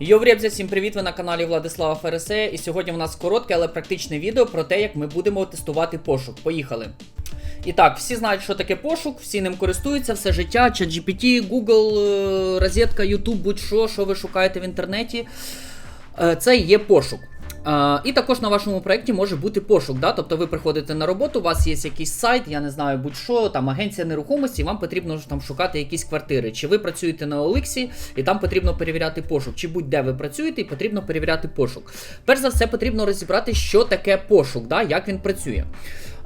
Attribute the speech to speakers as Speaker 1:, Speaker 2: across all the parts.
Speaker 1: Йоврєбзя, всім привіт! Ви на каналі Владислава Фересе. І сьогодні в нас коротке, але практичне відео про те, як ми будемо тестувати пошук. Поїхали. І так, всі знають, що таке пошук, всі ним користуються все життя. ChatGPT, Google, е, розетка, YouTube, будь-що, що ви шукаєте в інтернеті. Е, Це є пошук. Е, І також на вашому проєкті може бути пошук. Да? Тобто ви приходите на роботу, у вас є якийсь сайт, я не знаю будь-що, там агенція нерухомості, і вам потрібно там шукати якісь квартири. Чи ви працюєте на Оликсі, і там потрібно перевіряти пошук, чи будь-де ви працюєте, і потрібно перевіряти пошук. Перш за все, потрібно розібрати, що таке пошук, да? як він працює.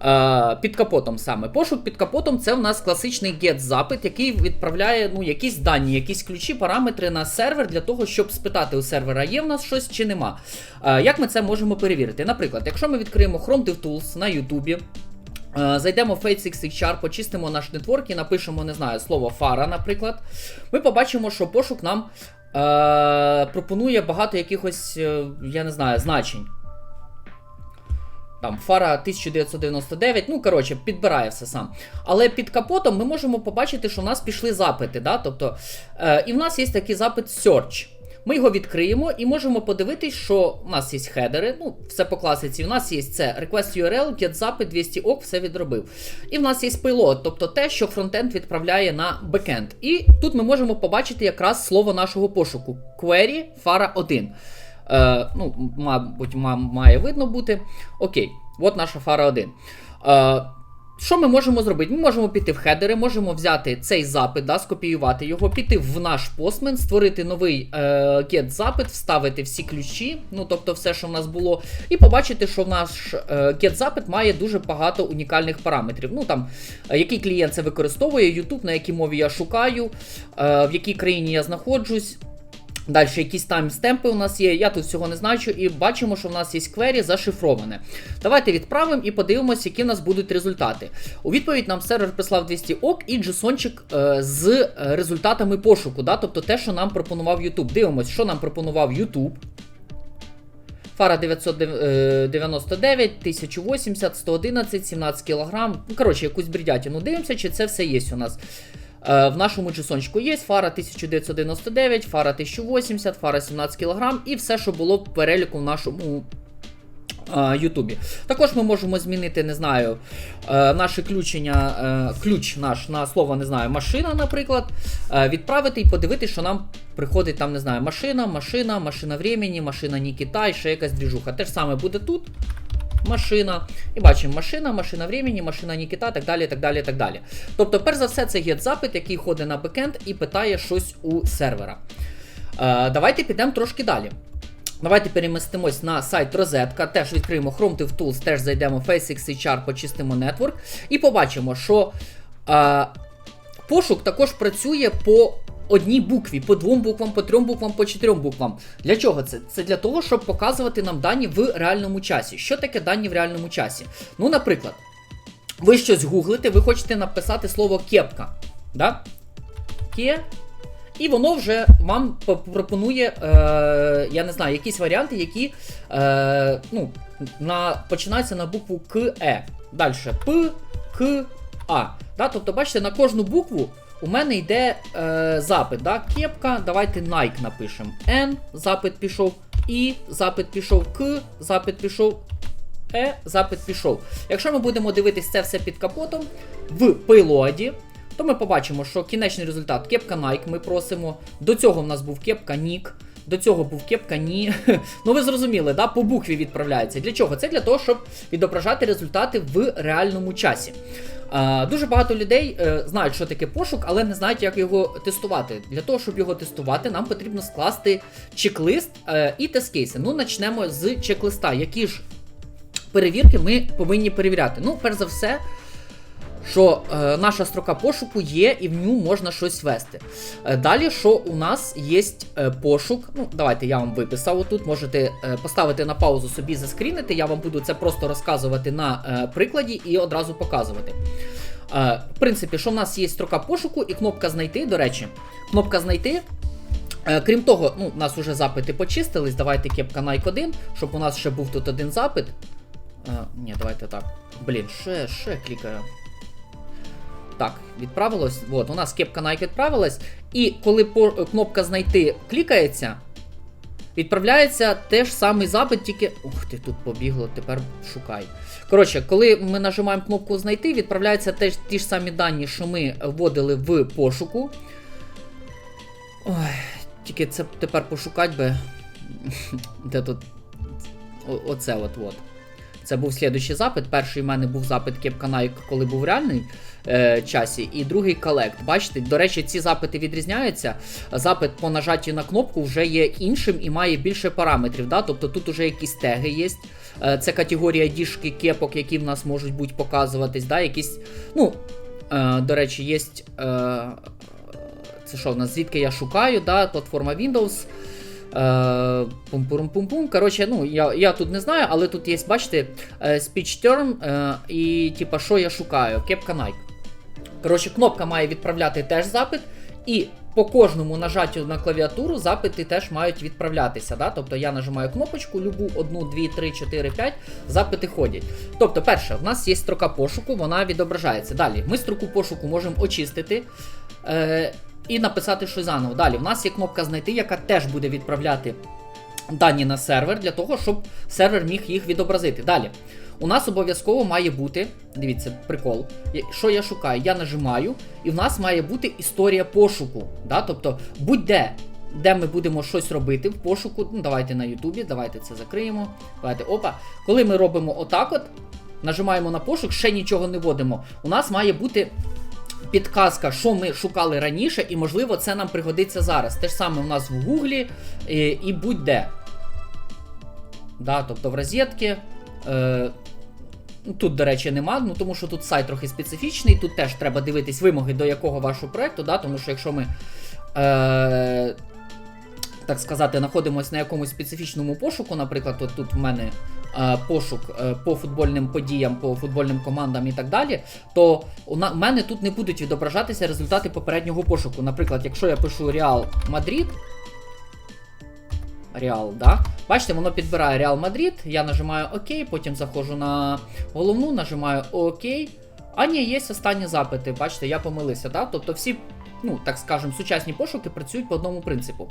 Speaker 1: Е, Під капотом саме. Пошук під капотом це в нас класичний GET-запит, який відправляє ну, якісь дані, якісь ключі, параметри на сервер для того, щоб спитати у сервера, є в нас щось чи нема. Е, Як ми це можемо перевірити? Наприклад, якщо ми відкриємо Chrome DevTools на YouTube, е, Зайдемо в FaceXHR, почистимо наш нетворк і напишемо, не знаю, слово фара, наприклад. Ми побачимо, що пошук нам е, пропонує багато якихось, я не знаю, значень. Там фара 1999, ну коротше, підбирає все сам. Але під капотом ми можемо побачити, що в нас пішли запити. Да? Тобто, е, і в нас є такий запит search. Ми його відкриємо і можемо подивитись, що у нас є хедери, ну, все по класиці. У нас є це request URL, get запит, 200 ок, все відробив. І в нас є payload, тобто те, що фронтенд відправляє на бекенд. І тут ми можемо побачити якраз слово нашого пошуку: query fara 1. Е, ну, мабуть, має видно бути. Окей, от наша фара 1. Е, що ми можемо зробити? Ми можемо піти в хедери, можемо взяти цей запит, да, скопіювати його, піти в наш постмен, створити новий е, get-запит, вставити всі ключі, ну тобто все, що в нас було, і побачити, що в наш е, get-запит має дуже багато унікальних параметрів. Ну там, е, який клієнт це використовує, YouTube, на якій мові я шукаю, е, в якій країні я знаходжусь. Далі якісь таймстемпи у нас є, я тут всього не значу, і бачимо, що в нас є квері зашифроване. Давайте відправимо і подивимося, які в нас будуть результати. У відповідь нам сервер прислав 200 ок і джесончик е, з е, результатами пошуку, да? тобто те, що нам пропонував YouTube. Дивимось, що нам пропонував YouTube. Фара 999, 1080, 111, 17 кг. Коротше, якусь бредятину дивимося, чи це все є у нас. Е, В нашому джесончику є фара 1999, фара 1080, фара 17 кг і все, що було в переліку в нашому е, Ютубі. Також ми можемо змінити, не знаю, е, наше ключення, ключ наш на слово, не знаю, машина, наприклад, відправити і подивитися, що нам приходить там, не знаю, машина, машина, машина времени, машина Нікіта і ще якась двіжуха. Те ж саме буде тут. Машина. І бачимо машина, машина времени, машина Нікіта, так далі, так далі, так далі. Тобто, перш за все, це є запит, який ходить на бекенд і питає щось у сервера. Е, давайте підемо трошки далі. Давайте перемістимось на сайт Розетка, теж відкриємо Chrome DevTools, теж зайдемо в FaceXHR, почистимо Network і побачимо, що е, пошук також працює по одній букві, по двом буквам, по трьом буквам, по чотирьом буквам. Для чого це? Це для того, щоб показувати нам дані в реальному часі. Що таке дані в реальному часі? Ну, наприклад, ви щось гуглите, ви хочете написати слово кепка. Да? Ке. І воно вже вам пропонує, е, я не знаю, якісь варіанти, які е, ну, на, починаються на букву К, Е. Далі П, К, А. Да? Тобто, бачите, на кожну букву у мене йде е, запит. Да? Кепка, давайте Nike напишемо. N, запит пішов, І, запит пішов, К, запит пішов, Е, запит пішов. Якщо ми будемо дивитись це все під капотом, в пилоді, то ми побачимо, що кінечний результат кепка Nike ми просимо. До цього в нас був кепка Нік. До цього був кепка ні. ну ви зрозуміли, да? по букві відправляється. Для чого? Це для того, щоб відображати результати в реальному часі. Е, дуже багато людей е, знають, що таке пошук, але не знають, як його тестувати. Для того, щоб його тестувати, нам потрібно скласти чек-лист е, і тест-кейси. Ну, почнемо з чек-листа. Які ж перевірки ми повинні перевіряти? Ну, перш за все, що е, наша строка пошуку є, і в ню можна щось ввести. Е, далі, що у нас є е, пошук. Ну, давайте я вам виписав отут. Можете е, поставити на паузу собі заскрінити. Я вам буду це просто розказувати на е, прикладі і одразу показувати. Е, в принципі, що в нас є строка пошуку і кнопка знайти. До речі, кнопка знайти. Е, Крім того, ну, у нас вже запити почистились. Давайте кепка Nike 1, щоб у нас ще був тут один запит. Е, ні, давайте так. Блін, ще, ще клікаю. Так, відправилось. От, у нас кепка Nike відправилась. І коли по, кнопка знайти клікається, відправляється теж самий запит, тільки. Ух ти, тут побігло, тепер шукай. Коротше, коли ми нажимаємо кнопку знайти, відправляються теж ті ж самі дані, що ми вводили в пошуку. Ой, тільки це тепер пошукати би. Де тут. Оце от от. Це був слідуючий запит. Перший в мене був запит Кепка Nike, коли був реальний е, часі, і другий Collect. Бачите, до речі, ці запити відрізняються. Запит по нажатті на кнопку вже є іншим і має більше параметрів. Да? Тобто тут вже якісь теги є. Е, Це категорія діжки кепок, які в нас можуть бути показуватись. Да? Якісь, ну, е, до речі, є. Е, це що в нас? Звідки я шукаю, да? платформа Windows. Е, Пум-пум-пум-пум. Коротше, ну, я, я тут не знаю, але тут є, бачите, е, speech term е, і типа, що я шукаю? Кепка Nike. Коротше, кнопка має відправляти теж запит, і по кожному нажаттю на клавіатуру запити теж мають відправлятися. Да? Тобто я нажимаю кнопочку, любу 1, 2, 3, 4, 5, запити ходять. Тобто, перше, в нас є строка пошуку, вона відображається. Далі, ми строку пошуку можемо очистити. Е, і написати щось заново. Далі, в нас є кнопка знайти, яка теж буде відправляти дані на сервер для того, щоб сервер міг їх відобразити. Далі. У нас обов'язково має бути, дивіться, прикол. Що я шукаю? Я нажимаю, і в нас має бути історія пошуку. Да? Тобто, будь-де, де ми будемо щось робити в пошуку. Ну, давайте на Ютубі, давайте це закриємо. Давайте, опа. Коли ми робимо отак, от, нажимаємо на пошук, ще нічого не вводимо. У нас має бути підказка, що ми шукали раніше, і можливо це нам пригодиться зараз. Те ж саме у нас в Гуглі і, і будь-де. Да, тобто в розетки. Е, тут, до речі, нема, ну тому що тут сайт трохи специфічний, тут теж треба дивитись вимоги до якого вашого проекту, да, тому що якщо ми. Е, так сказати, знаходимося на якомусь специфічному пошуку, наприклад, от тут в мене е, пошук е, по футбольним подіям, по футбольним командам і так далі, то у на- в мене тут не будуть відображатися результати попереднього пошуку. Наприклад, якщо я пишу Реал Мадрид. Реал, да? Бачите, воно підбирає Реал Мадрид, я нажимаю ОК, потім заходжу на головну, нажимаю ОК. А ні, є останні запити. Бачите, я помилився, да? Тобто всі, ну так скажемо, сучасні пошуки працюють по одному принципу.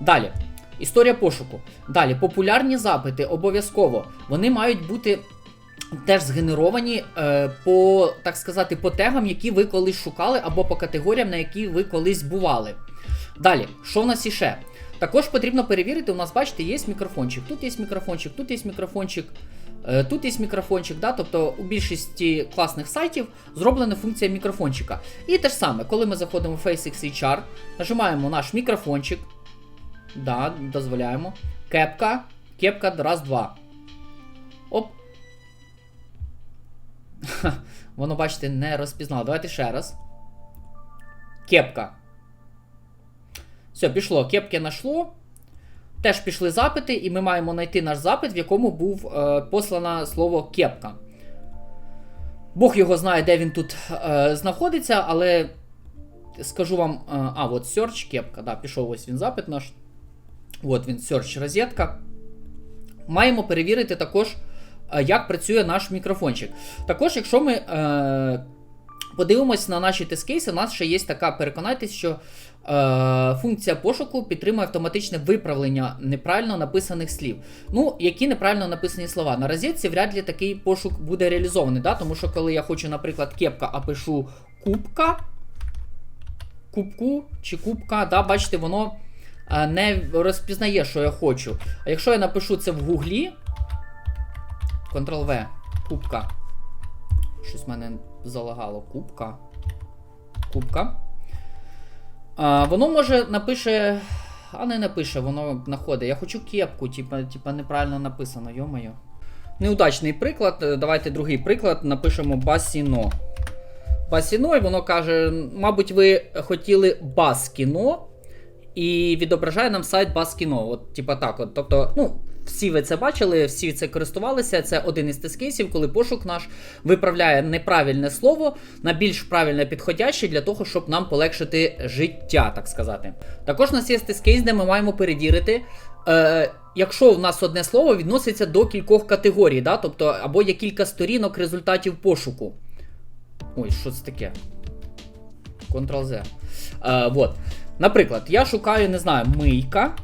Speaker 1: Далі. Історія пошуку. Далі, популярні запити обов'язково. Вони мають бути теж згенеровані е, по, так сказати, по тегам, які ви колись шукали, або по категоріям, на які ви колись бували. Далі, що в нас іще? Також потрібно перевірити, у нас, бачите, є мікрофончик. Тут є мікрофончик, тут є мікрофончик, е, тут є мікрофончик. Да? Тобто у більшості класних сайтів зроблена функція мікрофончика. І те ж саме, коли ми заходимо в FaceXHR, нажимаємо наш мікрофончик. Да, дозволяємо. Кепка, кепка, раз, два. Оп. Воно, бачите, не розпізнало. Давайте ще раз. Кепка. Все, пішло. Кепки нашло. Теж пішли запити, і ми маємо знайти наш запит, в якому був е, послано слово кепка. Бог його знає, де він тут е, знаходиться, але скажу вам. Е, а, от search кепка. Да, пішов ось він запит наш. От він, search розетка. Маємо перевірити також, е, як працює наш мікрофончик. Також, якщо ми е, подивимось на наші тест-кейси, у нас ще є така, переконайтесь, що е, функція пошуку підтримує автоматичне виправлення неправильно написаних слів. Ну, які неправильно написані слова. На розетці вряд ли такий пошук буде реалізований, да? тому що коли я хочу, наприклад, кепка, а пишу кубка, кубку чи кубка, да, бачите, воно е, не розпізнає, що я хочу. А якщо я напишу це в гуглі, Ctrl-V, кубка. Щось в мене залагало. Кубка. Кубка. А, воно може напише. А не напише, воно знаходить. Я хочу кепку, типа, типа неправильно написано, йомаю. Неудачний приклад. Е, Давайте другий приклад. Напишемо басіно. Басіно, і воно каже: мабуть, ви хотіли баскіно, і відображає нам сайт Баскіно. От, типа так. От. Тобто, ну, всі ви це бачили, всі це користувалися. Це один із тест-кейсів, коли пошук наш виправляє неправильне слово на більш правильне підходяще для того, щоб нам полегшити життя, так сказати. Також у нас є тест-кейс, де ми маємо перевірити. Е, Якщо в нас одне слово відноситься до кількох категорій, да? тобто або є кілька сторінок результатів пошуку. Ой, що це таке? Ctrl-Z. Е, вот. Наприклад, я шукаю, не знаю, мийка.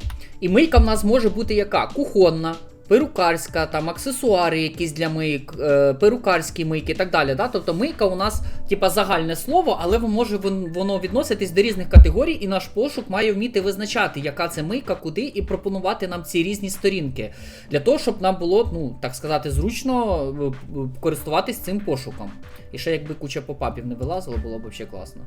Speaker 1: І мийка в нас може бути яка? Кухонна, перукарська, там аксесуари якісь для мийк, е, перукарські мийки і так далі. Да? Тобто мийка у нас типа загальне слово, але може воно відноситись до різних категорій, і наш пошук має вміти визначати, яка це мийка, куди, і пропонувати нам ці різні сторінки. Для того, щоб нам було, ну так сказати, зручно е, користуватись цим пошуком. І ще якби куча попапів не вилазило, було б взагалі класно.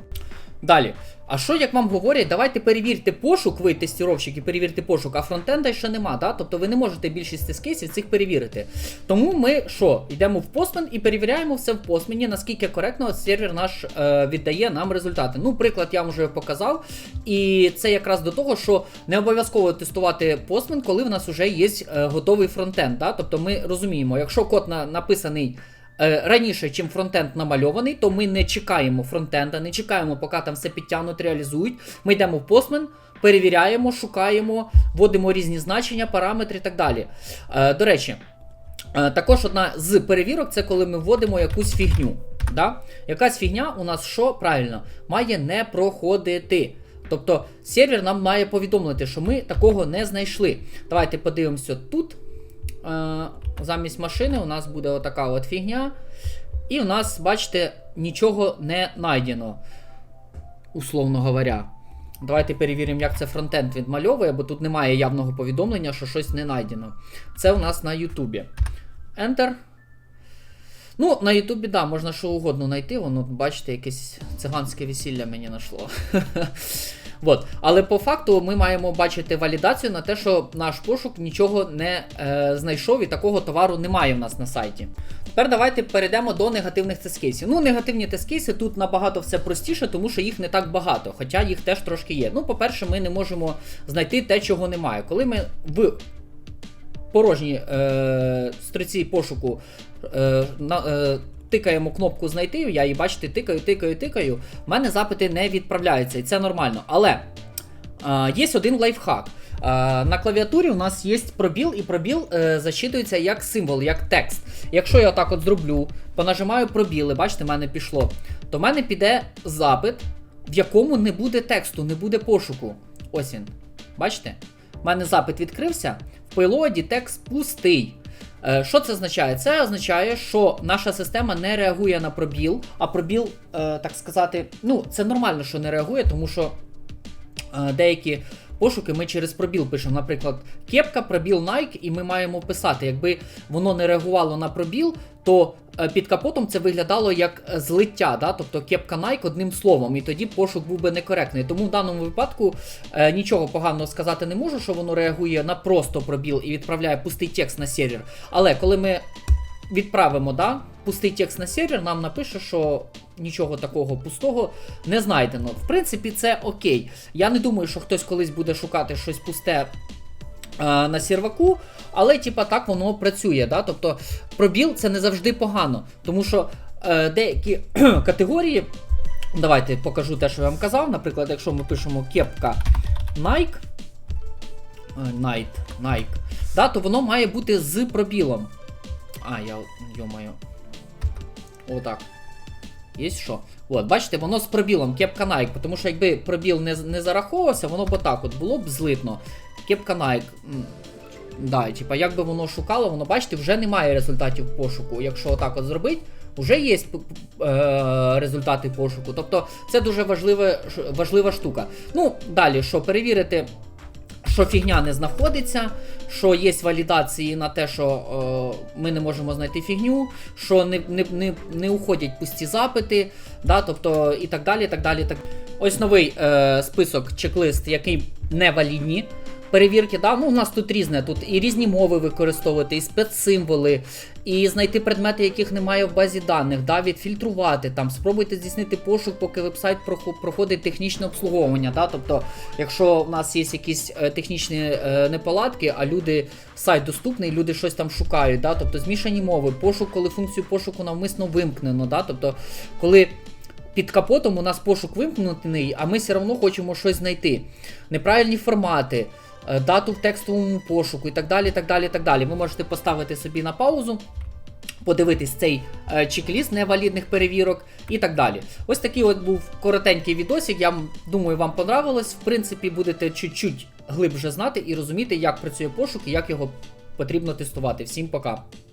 Speaker 1: Далі. А що як вам говорять, давайте перевірте пошук, ви тестіровщики, перевірте пошук, а фронтенда ще нема, да? тобто ви не можете більшість з кейсів цих перевірити. Тому ми що, йдемо в постмен і перевіряємо все в постмені, наскільки коректно сервер наш е, віддає нам результати. Ну, приклад я вам вже показав. І це якраз до того, що не обов'язково тестувати постмен, коли в нас вже є е, готовий фронтенд. Да? Тобто ми розуміємо, якщо код на, написаний раніше, чим фронтенд намальований, то ми не чекаємо фронтенда, не чекаємо, поки там все підтягнуть, реалізують. Ми йдемо в постмен, перевіряємо, шукаємо, вводимо різні значення, параметри і так далі. Е, до речі, е, також одна з перевірок це коли ми вводимо якусь фігню. Да? Якась фігня у нас що правильно має не проходити. Тобто сервер нам має повідомити, що ми такого не знайшли. Давайте подивимося тут. Е, замість машини у нас буде отака от фігня. І у нас, бачите, нічого не знайдено, условно говоря. Давайте перевіримо, як це фронтенд відмальовує, бо тут немає явного повідомлення, що щось не знайдено. Це у нас на Ютубі. Enter. Ну, на Ютубі, да, можна що угодно знайти. Воно, бачите, якесь циганське весілля мені знайшло. Вот. Але по факту ми маємо бачити валідацію на те, що наш пошук нічого не е, знайшов і такого товару немає в нас на сайті. Тепер давайте перейдемо до негативних тест-кейсів. Ну, негативні тест-кейси тут набагато все простіше, тому що їх не так багато, хоча їх теж трошки є. Ну, по-перше, ми не можемо знайти те, чого немає. Коли ми в порожній е, строці пошуку е, на, е, тикаємо кнопку знайти, я її бачите, тикаю, тикаю, тикаю. В мене запити не відправляються, і це нормально. Але е, є один лайфхак. На клавіатурі у нас є пробіл, і пробіл е, зачитується як символ, як текст. Якщо я отак от зроблю, понажимаю пробіли, бачите, в мене пішло, то в мене піде запит, в якому не буде тексту, не буде пошуку. Ось він. Бачите? У мене запит відкрився, в пейлоді текст пустий. Е, Що це означає? Це означає, що наша система не реагує на пробіл, а пробіл, е, так сказати, ну, це нормально, що не реагує, тому що е, деякі пошуки ми через пробіл пишемо. Наприклад, кепка, пробіл Nike, і ми маємо писати. Якби воно не реагувало на пробіл, то е, під капотом це виглядало як е, злиття, да? тобто кепка Nike одним словом, і тоді пошук був би некоректний. Тому в даному випадку е, нічого поганого сказати не можу, що воно реагує на просто пробіл і відправляє пустий текст на сервер. Але коли ми відправимо да, пустий текст на сервер, нам напише, що нічого такого пустого не знайдено. В принципі, це окей. Я не думаю, що хтось колись буде шукати щось пусте е, на серваку, але типа так воно працює. Да? Тобто пробіл це не завжди погано, тому що е, деякі категорії. Давайте покажу те, що я вам казав. Наприклад, якщо ми пишемо кепка Nike, е, Night, Nike, да, то воно має бути з пробілом. А, я, йомаю. Отак. Є що? От, бачите, воно з пробілом, кепка Nike, тому що якби пробіл не, не зараховувався, воно б отак от було б злитно. Кепка Nike. Да, типа, як би воно шукало, воно, бачите, вже немає результатів пошуку. Якщо отак от зробити, вже є е, результати пошуку. Тобто це дуже важливе, ш- важлива штука. Ну, далі, що перевірити що фігня не знаходиться, що є валідації на те, що е, ми не можемо знайти фігню, що не, не, не, не уходять пусті запити, да, тобто і так далі. так далі. Так. Ось новий е, список, чек-лист, який не валідні. Перевірки, да, ну у нас тут різне, тут і різні мови використовувати, і спецсимволи, і знайти предмети, яких немає в базі даних, да, відфільтрувати, там, спробуйте здійснити пошук, поки вебсайт проходить технічне обслуговування. Да, тобто, якщо в нас є якісь е, технічні е, неполадки, а люди, сайт доступний, люди щось там шукають, да, тобто змішані мови, пошук, коли функцію пошуку навмисно вимкнено, да, тобто, коли під капотом у нас пошук вимкнутий, а ми все одно хочемо щось знайти. Неправильні формати, дату в текстовому пошуку і так далі. так далі, так далі. Ви можете поставити собі на паузу, подивитись цей е, чек-ліст невалідних перевірок і так далі. Ось такий от був коротенький відосик. Я думаю, вам понравилось. В принципі, будете чуть-чуть глибше знати і розуміти, як працює пошук і як його потрібно тестувати. Всім пока.